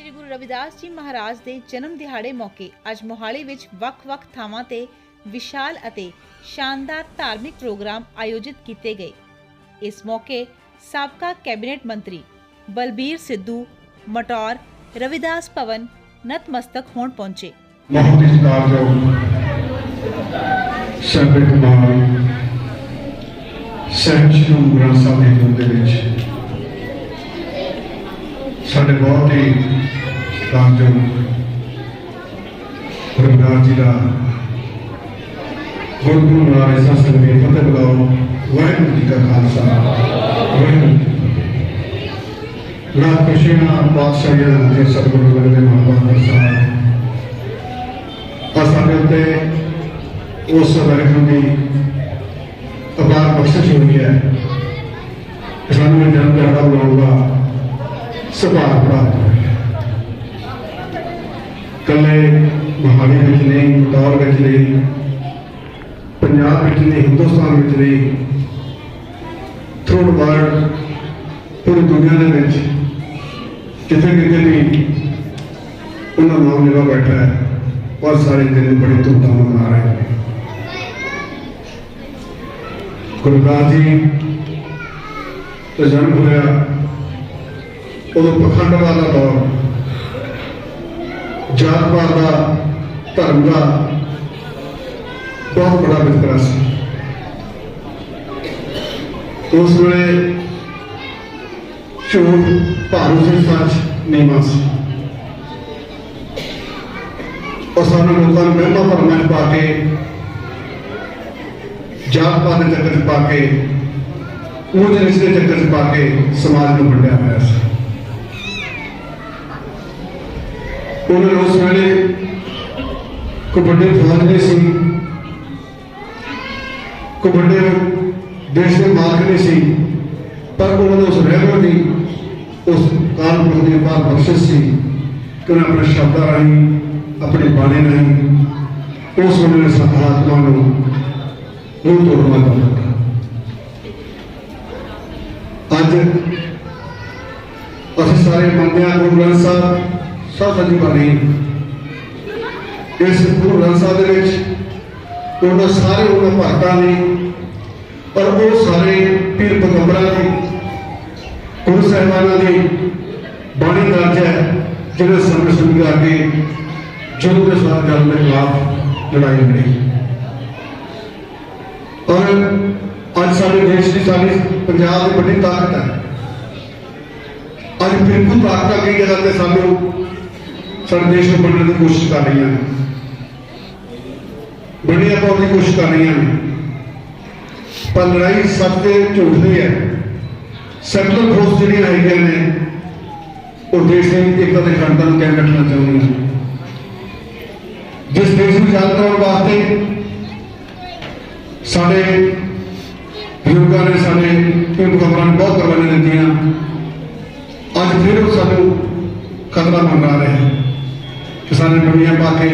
ਸ੍ਰੀ ਗੁਰੂ ਰਵਿਦਾਸ ਜੀ ਮਹਾਰਾਜ ਦੇ ਜਨਮ ਦਿਹਾੜੇ ਮੌਕੇ ਅੱਜ ਮੋਹਾਲੀ ਵਿੱਚ ਵੱਖ-ਵੱਖ ਥਾਵਾਂ ਤੇ ਵਿਸ਼ਾਲ ਅਤੇ ਸ਼ਾਨਦਾਰ ਧਾਰਮਿਕ ਪ੍ਰੋਗਰਾਮ ਆਯੋਜਿਤ ਕੀਤੇ ਗਏ। ਇਸ ਮੌਕੇ ਸਾਬਕਾ ਕੈਬਨਿਟ ਮੰਤਰੀ ਬਲਬੀਰ ਸਿੱਧੂ, ਮਟੌਰ, ਰਵਿਦਾਸ ਭਵਨ, ਨਤਮਸਤਕ ਹੋਣ ਪਹੁੰਚੇ। ਬਹੁਤ ਸਤਿਕਾਰਯੋਗ ਸਰਬੇ ਕੁਮਾਰ ਸਹਿਜ ਨੂੰ ਗ੍ਰੰਥ ਸਾਹਿਬ ਦੇ ਵਿੱਚ ਸਾਡੇ ਬਹੁਤ ਹੀ ਕਾਮਯਾਬ ਗੁਰਨਾਥ ਜੀ ਦਾ ਗੁਰੂ ਮਹਾਰਾਜ ਸਾਹਿਬ ਸੰਗੇ ਫਤਿਹ ਬੁਲਾਓ ਵਾਹਿਗੁਰੂ ਜੀ ਕਾ ਖਾਲਸਾ, ਵਾਹਿਗੁਰੂ ਜੀ ਕੀ ਫਤਿਹ। ਰਾਤ ਖੁਸ਼ੀਆਂ ਬਾਦਸ਼ਾਹੀਆਂ ਦੇ ਸਤਿਗੁਰੂ ਗੁਰੂ ਦੇ ਮਹਾਂਪੁਰਖ ਸਾਹਿਬ ਔਰ ਸਾਡੇ ਉੱਤੇ ਉਸ ਵਾਹਿਗੁਰੂ ਦੀ ਅਪਾਰ ਬਖਸ਼ਿਸ਼ ਹੋਈ ਹੈ। ਕਿ ਸਾਨੂੰ ਇਹ ਜਨਮ ਦਿਹਾੜਾ ਮਨਾਉਣ ਸੁਭਾਅ ਪ੍ਰਾਪਤ ਹੋਇਆ ਕੱਲੇ ਮਹਾਲੀ ਵਿੱਚ ਨਹੀਂ ਬਤੌਰ ਵਿੱਚ ਨਹੀਂ, ਪੰਜਾਬ ਵਿੱਚ ਨਹੀਂ, ਹਿੰਦੁਸਤਾਨ ਵਿੱਚ ਨਹੀਂ ਥਰੂਡ ਵਰਲਡ ਪੂਰੀ ਦੁਨੀਆ ਦੇ ਵਿੱਚ ਕਿਤੇ ਕਿਤੇ ਵੀ ਉਹਨਾਂ ਨਾਮ ਲੈਵਾ ਬੈਠਾ ਹੈ ਔਰ ਸਾਰੇ ਦਿਨ ਬੜੀ ਧੂਮਧਾਮ ਨਾਲ ਮਨਾ ਰਹੇ ਨੇ। ਗੁਰਦਾਸ ਜੀ ਦਾ ਜਨਮ ਹੋਇਆ ਉਦੋਂ ਪਖੰਡਵਾਦ ਦਾ ਦੌਰ ਜਾਤ ਪਾਤ ਦਾ, ਧਰਮ ਦਾ ਬਹੁਤ ਬੜਾ ਵਿਤਕਰਾ ਸੀ। ਉਸ ਵੇਲੇ ਝੂਠ ਭਾਰੂ ਸੀ ਸੱਚ ਨੀਵਾਂ ਸੀ। ਉਹ ਸਾਨੂੰ ਲੋਕਾਂ ਨੂੰ ਮਹਿਮਾ ਭਰਮਾਂ 'ਚ ਪਾ ਕੇ ਜਾਤ ਪਾਤ ਦੇ ਚੱਕਰ 'ਚ ਪਾ ਕੇ ਉਹ ਜਿਹੇ ਦੇ ਚੱਕਰ 'ਚ ਪਾ ਕੇ ਸਮਾਜ ਨੂੰ ਵੰਡਿਆ ਹੋਇਆ ਸੀ। ਉਹਨਾਂ ਉਸ ਵੇਲੇ ਕਬੱਡੀ ਵੱਡੇ ਫੌਜ ਨਹੀਂ ਸੀ। ਕਬੱਡੀ ਦੇਸ਼ ਦੇ ਮਾਲਕ ਨਹੀਂ ਸੀ। ਪਰ ਉਹਨਾਂ ਨੂੰ ਉਸ ਰਹਿਬਰ ਦੀ ਉਸ ਕਾਲਪੁਰਖ ਦੀ ਅਪਾਰ ਬਖਸ਼ਿਸ਼ ਸੀ ਕਿ ਉਹਨਾਂ ਆਪਣੇ ਸ਼ਬਦਾਂ ਰਾਹੀਂ, ਆਪਣੀ ਬਾਣੀ ਰਾਹੀਂ ਉਸ ਵੇਲੇ ਦੇ ਸਤਿਆਤਮਾ ਨੂੰ ਰੂਹ ਤੋੜਵਾ ਦਿੱਤਾ। ਅੱਜ ਅਸੀਂ ਸਾਰੇ ਮੰਨਿਆ ਗੁਰੂ ਗ੍ਰੰਥ ਸਾਹਿਬ ਸਭ ਸੱਚੀ ਬਾਣੀ ਇਸ ਗੁਰੂ ਗ੍ਰੰਥ ਸਾਹਿਬ ਦੇ ਵਿੱਚ ਉਹਨਾਂ ਸਾਰੇ ਉਹਨਾਂ ਭਗਤਾਂ ਨੇ, ਪਰ ਉਹ ਸਾਰੇ ਪੀਰ ਪਗੰਬਰਾਂ ਦੀ, ਗੁਰੂ ਸਾਹਿਬਾਨਾਂ ਦੀ ਬਾਣੀ ਦਰਜ ਹੈ ਜਿਹੜੇ ਸਮੇਂ ਸਮੇਂ ਆ ਜਦੋਂ ਦੇ ਸਾਥ ਜਲ ਦੇ ਖਿਲਾਫ ਲੜਾਈ ਲੜੀ। ਔਰ ਅੱਜ ਸਾਡੇ ਦੇਸ਼ ਦੀ, ਸਾਡੀ ਪੰਜਾਬ ਦੀ ਵੱਡੀ ਤਾਕਤ ਹੈ। ਅੱਜ ਬਿਲਕੁਲ ਤਾਕਤਾਂ ਕਈ ਜਗ੍ਹਾ ਤੇ ਸਾਨੂੰ ਸਾਡੇ ਦੇਸ਼ ਨੂੰ ਵੰਡਣ ਦੀ ਕੋਸ਼ਿਸ਼ ਕਰ ਰਹੀਆਂ ਨੇ। ਬੜੀਆਂ ਪਾਉਣ ਦੀ ਕੋਸ਼ਿਸ਼ ਕਰ ਰਹੀਆਂ ਨੇ। ਪਰ ਲੜਾਈ ਸਭ ਤੇ ਝੂਠ ਦੀ ਹੈ। ਸੈਂਟਰਲ ਫੋਰਸ ਜਿਹੜੀਆਂ ਹੈਗੀਆਂ ਨੇ, ਉਹ ਦੇਸ਼ ਦੀ ਏਕਤਾ ਦੇ ਖੰਡਾਂ ਨੂੰ ਕਾਇਮ ਰੱਖਣਾ ਚਾਹੁੰਦੀਆਂ ਜਿਸ ਦੇਸ਼ ਨੂੰ ਯਾਦ ਕਰਾਉਣ ਵਾਸਤੇ ਸਾਡੇ ਬਜ਼ੁਰਗਾਂ ਨੇ ਸਾਡੇ ਪੀਰ ਖਬਰਾਂ ਨੇ ਬਹੁਤ ਕੁਰਬਾਨੀਆਂ ਦਿੱਤੀਆਂ। ਅੱਜ ਫਿਰ ਉਹ ਸਾਨੂੰ ਖਤਰਾ ਮੰਗਾ ਰਿਹਾ ਹੈ ਕਿ ਸਾਡੇ ਦੁਨੀਆ ਪਾ ਕੇ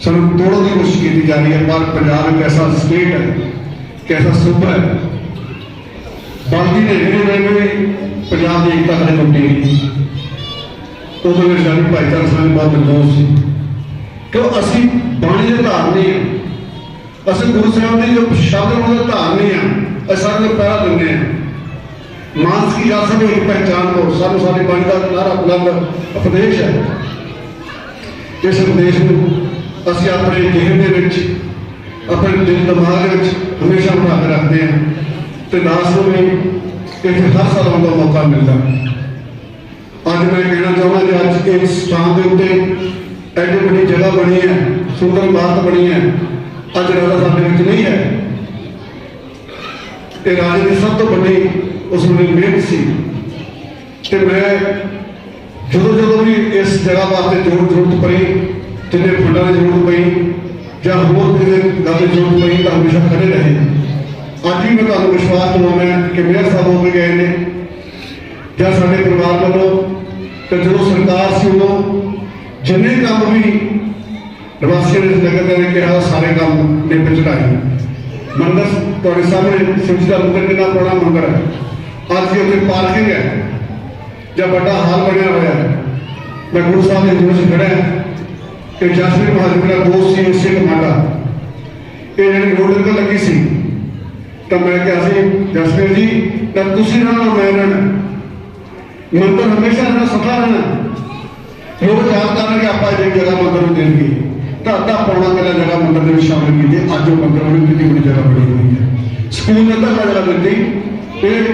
ਸਾਨੂੰ ਤੋੜਨ ਦੀ ਕੋਸ਼ਿਸ਼ ਕੀਤੀ ਜਾ ਰਹੀ ਹੈ, ਪਰ ਪੰਜਾਬ ਇੱਕ ਐਸਾ ਸਟੇਟ ਹੈ ਕਿ ਐਸਾ ਸੂਬਾ ਹੈ। ਬਾਕੀ ਨੇ ਜਿਹੜੇ ਨੇ, ਪੰਜਾਬ ਦੀ ਏਕਤਾ ਕਦੇ ਟੁੱਟੀ ਨਹੀਂ। ਉਦੋਂ ਵਿੱਚ ਸਾਡੀ ਭਾਈਚਾਰਾ ਸਾਨੂੰ ਬਹੁਤ ਮਜ਼ਬੂਤ ਸੀ। ਕਿਉਂ? ਅਸੀਂ ਬਾਣੀ ਦੇ ਧਾਰਨੀ ਹਾਂ। ਅਸੀਂ ਗੁਰੂ ਸਾਹਿਬ ਦੇ ਜੋ ਸ਼ਬਦ ਉਹਨਾਂ ਦੇ ਧਾਰਨੀ ਹਾਂ, ਅਸੀਂ ਸਾਰੇ ਨੂੰ ਪਹਿਰਾ ਦਿੰਦੇ ਹਾਂ। ਮਾਨਸ ਕੀ ਜਾ ਸਕੇ ਇੱਕ ਪਹਿਚਾਨ ਕੋ ਸਾਨੂੰ ਸਾਡੀ ਬਾਣੀ ਦਾ ਨਾਰਾ ਬੁਲੰਦ ਉਪਦੇਸ਼ ਹੈ। ਇਸ ਉਪਦੇਸ਼ ਨੂੰ ਅਸੀਂ ਆਪਣੇ ਜੀਵਨ ਦੇ ਵਿੱਚ, ਆਪਣੇ ਦਿਲ ਦਿਮਾਗ ਦੇ ਵਿੱਚ ਹਮੇਸ਼ਾ ਬਣਾ ਕੇ ਰੱਖਦੇ ਹਾਂ ਤੇ ਦਾਸ ਨੂੰ ਵੀ ਇੱਥੇ ਹਰ ਸਾਲ ਆਉਣ ਦਾ ਮੌਕਾ ਮਿਲਦਾ। ਅੱਜ ਮੈਂ ਕਹਿਣਾ ਚਾਹੁੰਦਾ ਕਿ ਅੱਜ ਇਸ ਸਥਾਨ ਦੇ ਉੱਤੇ ਐਡੀ ਵੱਡੀ ਜਗ੍ਹਾ ਬਣੀ ਹੈ, ਸੁੰਦਰ ਇਮਾਰਤ ਬਣੀ ਹੈ, ਅੱਜ ਰਾਜਾ ਸਾਡੇ ਵਿੱਚ ਨਹੀਂ ਹੈ। ਇਹ ਰਾਜੇ ਦੀ ਸਭ ਤੋਂ ਵੱਡੀ ਉਸ ਵੇਲੇ ਮਿਹਨਤ ਸੀ। ਤੇ ਮੈਂ ਜਦੋਂ ਜਦੋਂ ਇਸ ਜਗ੍ਹਾ ਵਾਸਤੇ ਜੋੜ ਜ਼ਰੂਰਤ ਪਈ, ਜਿੰਨੇ ਫੰਡਾਂ ਦੀ ਜ਼ਰੂਰਤ ਪਈ, ਜਾਂ ਹੋਰ ਕਿਸੇ ਗੱਲ ਦੀ ਜ਼ਰੂਰਤ ਪਈ, ਤਾਂ ਹਮੇਸ਼ਾ ਖੜੇ ਰਹੇ। ਅੱਜ ਵੀ ਮੈਂ ਤੁਹਾਨੂੰ ਵਿਸ਼ਵਾਸ ਦਿਵਾਉਣਾ ਕਿ ਮੇਅਰ ਸਾਹਿਬ ਹੋ ਗਏ ਨੇ, ਜਾਂ ਸਾਡੇ ਪਰਿਵਾਰ ਵੱਲੋਂ, ਤੇ ਜਦੋਂ ਸਰਕਾਰ ਸੀ ਉਦੋਂ, ਜਿੰਨੇ ਕੰਮ ਵੀ ਨਿਵਾਸੀਆਂ ਦੇ ਨਗਰ ਨੇ ਕਿਹਾ, ਸਾਰੇ ਕੰਮ ਨੇ। ਚੜਾਏ ਮੰਦਰ ਤੁਹਾਡੇ ਸਾਹਮਣੇ ਸ਼ਿਵਜੀ ਦਾ ਮੰਦਰ ਕਿੰਨਾ ਪੁਰਾਣਾ ਮੰਦਰ ਹੈ? ਅੱਜ ਵੀ ਉੱਥੇ ਪਾਰਕਿੰਗ ਹੈ, ਜਾਂ ਵੱਡਾ ਹਾਲ ਬਣਿਆ ਹੋਇਆ ਹੈ। ਮੈਂ ਗੁਰੂ ਸਾਹਿਬ ਦੇ ਜੋਸ਼ ਖੜਾ ਕਿ ਜਸਵੀਰ ਮਹਾਜਨ ਦਾ ਦੋਸਤ ਸੀ ਇਸੇ ਕਮਾਂਡਾ। ਇਹ ਜਿਹੜੀ ਰੋਡ ਤੇ ਲੱਗੀ ਸੀ, ਤਾਂ ਮੈਂ ਕਿਹਾ ਸੀ, ਜਸਵੀਰ ਜੀ, ਤਾਂ ਤੁਸੀਂ ਰਹਿਣਾ ਮੈਂ ਰਹਿਣਾ ਮੰਦਰ ਹਮੇਸ਼ਾ ਰਹਿਣਾ ਸਫਾ ਰਹਿਣਾ। ਲੋਕ ਯਾਦ ਕਰਨਗੇ ਆਪਾਂ ਜਿਹੜੀ ਜਗ੍ਹਾ ਮੰਦਰ ਨੂੰ ਦੇਣਗੇ ਤਾਂ ਅੱਧਾ ਪੌਣਾ ਕਿਲਾ ਜਗ੍ਹਾ ਮੰਦਰ ਦੇ ਵਿੱਚ ਸ਼ਾਮਿਲ ਕੀਤੀ ਅੱਜ ਉਹ ਮੰਦਰ ਉਹਨੂੰ ਕਿੰਨੀ ਬੜੀ ਜਗ੍ਹਾ ਬਣੀ ਹੋਈ ਹੈ। ਸਕੂਲ ਨੇ ਤਾਂ ਜਗ੍ਹਾ ਦਿੱਤੀ। ਇਹ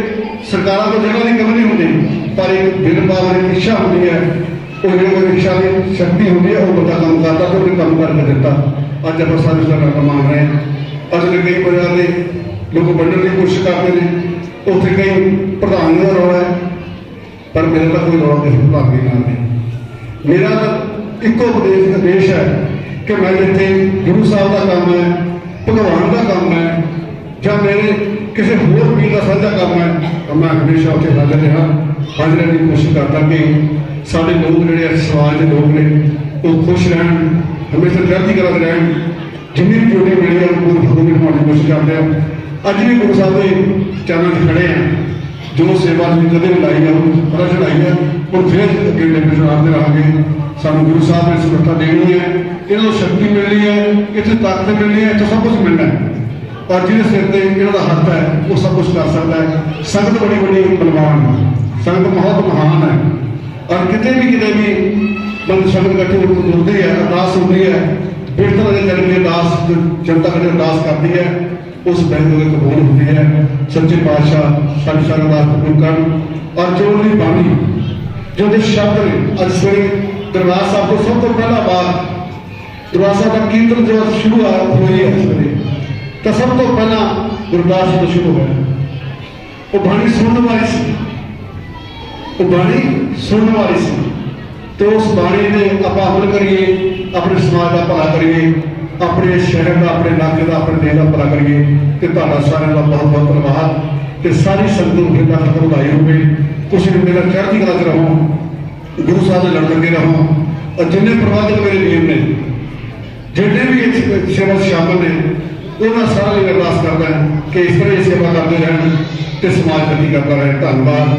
ਸਰਕਾਰਾਂ ਕੋਲ ਜਗ੍ਹਾ ਦੀ ਕਮੀ ਨਹੀਂ ਹੁੰਦੀ। ਪਰ ਇੱਕ ਦਿਨ ਪਾਵਰ ਇੱਛਾ ਹੁੰਦੀ ਹੈ ਉਹ ਜਿਹੜੀ ਕੋਈ ਇੱਛਾ ਦੀ ਸ਼ਕਤੀ ਹੁੰਦੀ ਹੈ ਉਹ ਬੰਦਾ ਕੰਮ ਕਰਦਾ ਤੇ ਉਹਨੇ ਕੰਮ ਕਰਕੇ ਦਿੱਤਾ ਅੱਜ ਆਪਾਂ ਸਾਰੇ ਇਸ ਦਾ ਕੰਮ ਮੰਨ ਰਹੇ ਹਾਂ। ਅੱਜ ਦੇ ਕਈ ਪ੍ਰਕਾਰ ਦੇ ਲੋਕ ਵੰਡਣ ਦੀ ਕੋਸ਼ਿਸ਼ ਕਰਦੇ ਨੇ। ਉੱਥੇ ਕਈ ਪ੍ਰਧਾਨ ਦਾ ਰੌਲਾ ਹੈ, ਪਰ ਮੇਰਾ ਤਾਂ ਕੋਈ ਰੌਲਾ ਕਿਸੇ ਭਾਗੀ ਨਾਲ ਨਹੀਂ। ਮੇਰਾ ਤਾਂ ਇੱਕੋ ਉਪਦੇਸ਼ ਉਪਦੇਸ਼ ਹੈ ਕਿ ਮੈਂ ਜਿੱਥੇ ਗੁਰੂ ਸਾਹਿਬ ਦਾ ਕੰਮ ਹੈ, ਭਗਵਾਨ ਦਾ ਕੰਮ ਹੈ, ਜਾਂ ਮੇਰੇ ਕਿਸੇ ਹੋਰ ਪੀਰ ਦਾ ਸਾਂਝਾ ਕੰਮ ਹੈ, ਤਾਂ ਮੈਂ ਹਮੇਸ਼ਾ ਉੱਥੇ ਹਾਜ਼ਰ ਰਿਹਾ। ਹਾਜ਼ਰ ਰਹਿਣ ਦੀ ਕੋਸ਼ਿਸ਼ ਕਰਦਾ ਕਿ ਸਾਡੇ ਲੋਕ ਜਿਹੜੇ ਆ, ਸਮਾਜ ਦੇ ਲੋਕ ਨੇ ਉਹ ਖੁਸ਼ ਰਹਿਣ ਹਮੇਸ਼ਾ ਚੜ੍ਹਦੀ ਕਲਾ 'ਚ ਰਹਿਣ। ਜਿੰਨੀ ਵੀ ਜੋੜੀ ਮਿਲੀ ਹੈ ਉਹ ਪੂਰੀ ਖਬਰ ਨਿਭਾਉਣ ਦੀ ਕੋਸ਼ਿਸ਼ ਕਰਦੇ ਆ। ਅੱਜ ਵੀ ਗੁਰੂ ਸਾਹਿਬ ਦੇ ਚਰਨਾਂ 'ਚ ਖੜੇ ਆ। ਜੋ ਸੇਵਾ ਅਸੀਂ ਕਦੇ ਵੀ ਲਾਈ ਆ ਉਹ ਪਤਾ ਚੜਾਈ ਹੈ ਹੁਣ ਫਿਰ ਅੱਗੇ ਲੈ ਕੇ ਰਹਾਂਗੇ ਸਾਨੂੰ ਗੁਰੂ ਸਾਹਿਬ ਨੇ ਸਮਰੱਥਾ ਦੇਣੀ ਹੈ ਇਹਨਾਂ ਨੂੰ ਸ਼ਕਤੀ ਮਿਲਣੀ ਹੈ ਇੱਥੇ ਤਾਕਤ ਮਿਲਣੀ ਹੈ ਇੱਥੇ ਸਭ ਕੁਝ ਮਿਲਣਾ ਹੈ। ਔਰ ਜਿਹਦੇ ਸਿਰ ਤੇ ਇਹਨਾਂ ਦਾ ਹੱਥ ਹੈ ਉਹ ਸਭ ਕੁਝ ਕਰ ਸਕਦਾ ਹੈ। ਸੰਗਤ ਬੜੀ ਵੱਡੀ ਬਲਵਾਨ ਹੈ। ਸੰਗਤ ਬਹੁਤ ਮਹਾਨ ਹੈ। ਔਰ ਕਿਤੇ ਵੀ ਕਿਤੇ ਵੀ ਬੰਦ ਸ਼ਬਦ ਇਕੱਠੇ ਹੁੰਦੀ ਹੈ ਅਰਦਾਸ ਹੁੰਦੀ ਹੈ। ਬਿਰਤਨ ਦੇ ਕਰਕੇ ਅਰਦਾਸ, ਜਨਤਾ ਕਦੇ ਅਰਦਾਸ ਕਰਦੀ ਹੈ, ਉਸ ਬੈਂਕ ਦੇ ਕਬੂਲ ਹੁੰਦੀ ਹੈ। ਸੱਚੇ ਪਾਤਸ਼ਾਹ, ਸਾਡੀ ਸੰਗਤ ਕਬੂਲ ਕਰਨ। ਔਰ ਜੋ ਉਹਦੀ ਬਾਣੀ, ਜੋ ਦੇ ਸ਼ਬਦ ਨੇ, ਅੱਜ ਸਵੇਰੇ ਦਰਬਾਰ ਸਾਹਿਬ ਤੋਂ ਸਭ ਤੋਂ ਪਹਿਲਾ ਵਾਰ ਦਰਬਾਰ ਸਾਹਿਬ ਦਾ ਕੀਰਤਨ ਜੋ ਸ਼ੁਰੂ ਆ ਹੋਈ ਹੈ ਸਵੇਰੇ। ਤਾਂ ਸਭ ਤੋਂ ਪਹਿਲਾਂ ਗੁਰਦਾਸ ਤੋਂ ਸ਼ੁਰੂ ਹੋਇਆ। ਉਹ ਬਾਣੀ ਸੁਣਨ ਵਾਲੀ ਸੀ। ਉਹ ਬਾਣੀ ਸੁਣਨ ਵਾਲੀ ਸੀ। ਤੇ ਉਸ ਬਾਣੀ ਦੇ ਆਪਾਂ ਅਮਲ ਕਰੀਏ, ਆਪਣੇ ਸਮਾਜ ਦਾ ਭਲਾ ਕਰੀਏ, ਆਪਣੇ ਸ਼ਹਿਰ ਦਾ, ਆਪਣੇ ਇਲਾਕੇ ਦਾ, ਆਪਣੇ ਦੇਸ਼ ਦਾ ਭਲਾ ਕਰੀਏ, ਤੇ ਤੁਹਾਡਾ ਸਾਰਿਆਂ ਦਾ ਬਹੁਤ ਬਹੁਤ ਧੰਨਵਾਦ। ਤੇ ਸਾਰੀ ਸੰਗਤ ਨੂੰ ਖੇਡਾ ਖਤਮ ਵਧਾਈ ਹੋਵੇ ਤੁਸੀਂ ਮੇਰਾ ਚੜ੍ਹਦੀ ਕਲਾ ਚ ਰਹੋ, ਗੁਰੂ ਸਾਹਿਬ ਦੇ ਲੜ ਲੱਗੇ ਰਹੋ। ਔਰ ਜਿੰਨੇ ਪ੍ਰਬੰਧਕ ਮੇਰੇ ਵੀਰ ਨੇ ਜਿਹੜੇ ਵੀ ਇਸ ਸੇਵਾ ਸ਼ਾਮਲ ਨੇ, ਉਹਨਾਂ ਸਾਰਿਆਂ ਲਈ ਅਰਦਾਸ ਕਰਦਾ ਹਾਂ ਕਿ ਇਸ ਤਰ੍ਹਾਂ ਹੀ ਸੇਵਾ ਕਰਦੇ ਰਹਿਣ ਤੇ ਸਮਾਜ ਪ੍ਰਤੀ ਕਰਦਾ ਰਹੇ। ਧੰਨਵਾਦ।